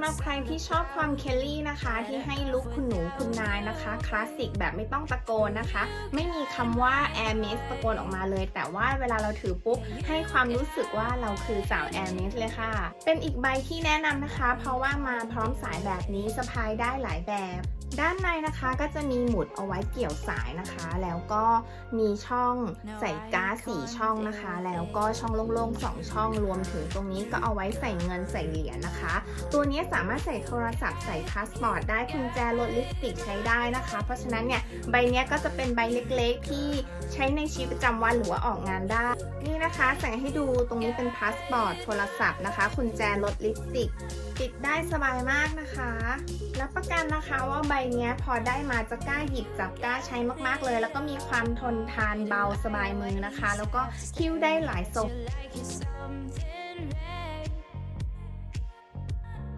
ำหรับใครที่ชอบความเคลลี่นะคะ ที่ให้ลุคคุณหนูคุณนายนะคะคลาสสิกแบบไม่ต้องตะโกนนะคะ ไม่มีคำว่าแอร์เมสตะโกนออกมาเลย แต่ว่าเวลาเราถือปุ๊บให้ความรู้สึกว่าเราคือสาวแอร์เมสเลยค่ะ เป็นอีกใบที่แนะนำนะคะ เพราะว่ามาพร้อมสายแบบนี้สะพายได้หลายแบบ ด้านในนะคะก็จะมีหมุดเอาไว้เกี่ยวสายนะคะ แล้วก็มีช่องใส่ก๊าซสี่ช่องนะคะ แล้วก็ช่องโล่งๆสองช่องรวมถึงตรงนี้ก็เอาไว้ใส่เงินใส่เหรียญนะคะ ตัวนี้สามารถใส่โทรศัพท์ใส่พาสปอร์ตได้กุญแจรถลิปสติกใช้ได้นะคะ เพราะฉะนั้นเนี่ยใบเนี้ยก็จะเป็นใบเล็กๆ ที่ใช้ในชีวิตประจำวันหรือว่าออกงานได้ นี่นะคะใส่ให้ดูตรงนี้เป็นพาสปอร์ตโทรศัพท์นะคะกุญแจรถลิปสติกติดได้สบายมากนะคะรับประกันนะคะว่าใบเนี้ยพอได้มาจะกล้าหยิบจับกล้าใช้มากๆเลย แล้วก็มีความทนทานเบาสบายมือนะคะ แล้วก็คิ้วได้หลายทรง